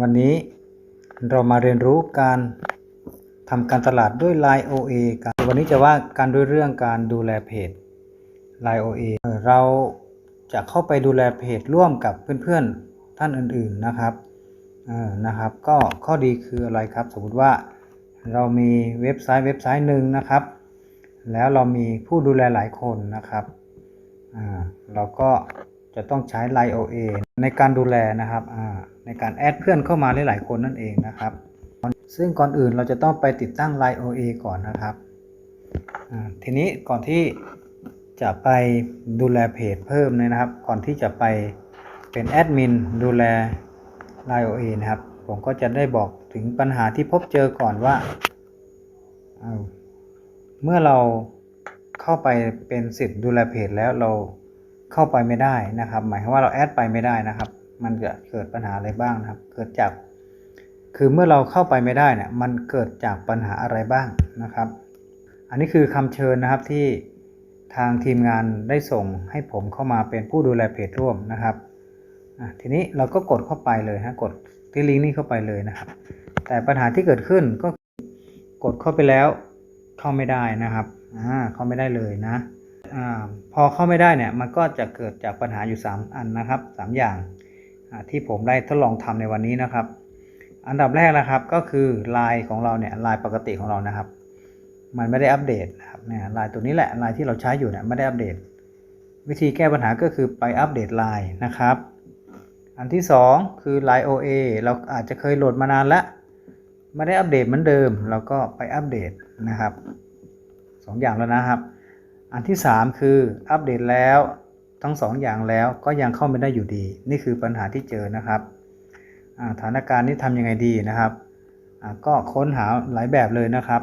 วันนี้เรามาเรียนรู้การทำการตลาดด้วย Line OA กันวันนี้จะว่าการด้วยเรื่องการดูแลเพจ Line OA เอเราจะเข้าไปดูแลเพจร่วมกับเพื่อนๆท่านอื่นๆนะครับนะครับ ก็ข้อดีคืออะไรครับ สมมติว่าเรามีเว็บไซต์เว็บไซต์หนึ่งนะครับ แล้วเรามีผู้ดูแลหลายคนนะครับเราก็จะต้องใช้ Line OA ในการดูแลนะครับอ่า ในการแอดเพื่อนเข้ามาหลายๆคนนั่นเองนะครับ ซึ่งก่อนอื่นเราจะต้องไปติดตั้ง Line OA ก่อนนะครับ ทีนี้ก่อนที่จะไปดูแลเพจเพิ่มเนี่ยนะครับ ก่อนที่จะไปเป็นแอดมินดูแล Line OA นะครับ ผมก็จะได้บอกถึงปัญหาที่พบเจอก่อนว่าเาเมื่อเราเข้าไปเป็นสิทธิ์ดูแลเพจแล้วเราเข้าไปไม่ได้นะครับ หมายความว่าเราแอดไปไม่ได้นะครับ มันจะเกิดปัญหาอะไรบ้างนะครับ เกิดจาก คือเมื่อเราเข้าไปไม่ได้เนี่ยมันเกิดจากปัญหาอะไรบ้างนะครับ อันนี้คือคำเชิญนะครับที่ทางทีมงานได้ส่งให้ผมเข้ามาเป็นผู้ดูแลเพจร่วมนะครับทีนี้เราก็กดเข้าไปเลยฮะกดที่ลิงก์นี้เข้าไปเลยนะครับ แต่ปัญหาที่เกิดขึ้นก็กดเข้าไปแล้วเข้าไม่ได้นะครับอ่าเข้าไม่ได้เลยนะอ่าพอเข้าไม่ได้เนี่ยมันก็จะเกิดจากปัญหาอยู่ 3 อันนะครับ 3 อย่าง ที่ผมได้ทดลองทำในวันนี้นะครับ อันดับแรกนะครับก็คือลน์ของเราเนี่ยลน์ปกติของเรานะครับ มันไม่ได้อัปเดตนะครับเนี่ยลน์ตัวนี้แหละลน์ที่เราใช้อยู่เนี่ยไม่ได้อัปเดต วิธีแก้ปัญหาก็คือไปอัปเดตลน์นะครับ อันที่ 2 คือ Line OA เราอาจจะเคยโหลดมานานแล้วไม่ได้อัปเดตเหมือนเดิม เราก็ไปอัปเดตนะครับสองอย่างแล้วนะครับ อันที่ 3 คืออัปเดตแล้ว ทั้งสองอย่างแล้วก็ยังเข้าไม่ได้อยู่ดี นี่คือปัญหาที่เจอนะครับสถานการณ์นี้ทำยังไงดีนะครับ ก็ค้นหาหลายแบบเลยนะครับ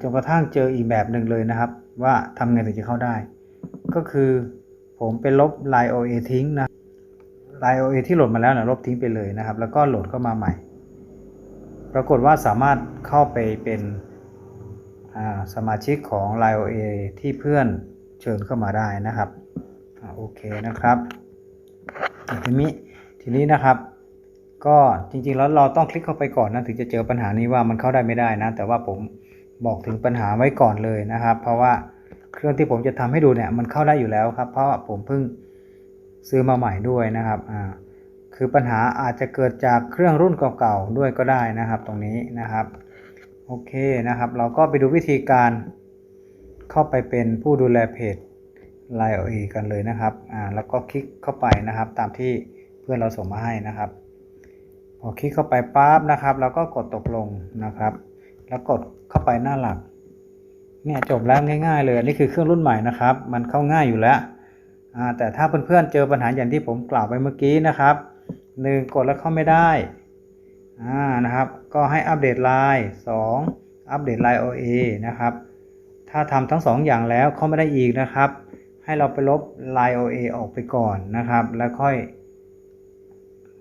จนกระทั่งเจออีกแบบหนึ่งเลยนะครับ ว่าทำไงถึงจะเข้าได้ ก็คือผมไปลบ Line OA ทิ้งนะ Line OA ที่โหลดมาแล้วนะลบทิ้งไปเลยนะครับ แล้วก็โหลดเข้ามาใหม่ ปรากฏว่าสามารถเข้าไปเป็นสมาชิกของ Line OA ที่เพื่อนเชิญเข้ามาได้นะครับ โอเคนะครับทีนี้ทีนี้นะครับ ก็จริงๆแล้วเราต้องคลิกเข้าไปก่อนนะถึงจะเจอปัญหานี้ว่ามันเข้าได้ไม่ได้นะ แต่ว่าผมบอกถึงปัญหาไว้ก่อนเลยนะครับ เพราะว่าเครื่องที่ผมจะทำให้ดูเนี่ยมันเข้าได้อยู่แล้วครับ เพราะผมเพิ่งซื้อมาใหม่ด้วยนะครับอ่าคือปัญหาอาจจะเกิดจากเครื่องรุ่นเก่าๆด้วยก็ได้นะครับ ตรงนี้นะครับโอเคนะครับ เราก็ไปดูวิธีการเข้าไปเป็นผู้ดูแลเพจ Line กันเลยนะครับอ่าแล้วก็คลิกเข้าไปนะครับ ตามที่เพื่อนเราส่งมาให้นะครับ พอคลิกเข้าไปปั๊บนะครับเราก็กดตกลงนะครับ แล้วกดเข้าไปหน้าหลักเนี่ยจบแล้วง่าย ๆ เลยนี่คือเครื่องรุ่นใหม่นะครับ มันเข้าง่ายอยู่แล้วอ่าแต่ถ้าเพื่อนๆเจอปัญหาอย่างที่ผมกล่าวไปเมื่อกี้นะครับหนึ่งกดแล้วเข้าไม่ได้อ่านะครับ ก็ให้อัปเดตไลน์สองอัปเดตไลน์ OA นะครับ ถ้าทำทั้งสองอย่างแล้วเข้าไม่ได้อีกนะครับ ให้เราไปลบ Line OA ออกไปก่อนนะครับ แล้วค่อย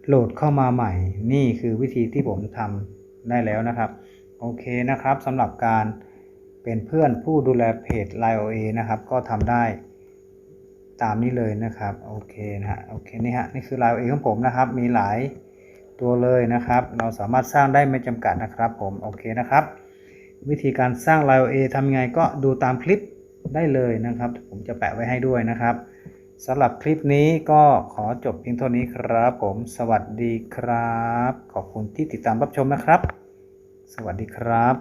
โหลดเข้ามาใหม่ นี่คือวิธีที่ผมทำได้แล้วนะครับ โอเคนะครับสำหรับการเป็นเพื่อนผู้ดูแลเพจ Line OA นะครับ ก็ทำได้ตามนี้เลยนะครับ โอเคนะฮะ โอเคนี่ฮะ นี่คือลายเองของผมนะครับ มีหลายตัวเลยนะครับ เราสามารถสร้างได้ไม่จำกัดนะครับผม โอเคนะครับ วิธีการสร้างลายเอทำยังไงก็ดูตามคลิป ได้เลยนะครับ ผมจะแปะไว้ให้ด้วยนะครับสำหรับคลิปนี้ก็ขอจบเพียงเท่านี้ครับผม สวัสดีครับ ขอบคุณที่ติดตามรับชมนะครับ สวัสดีครับ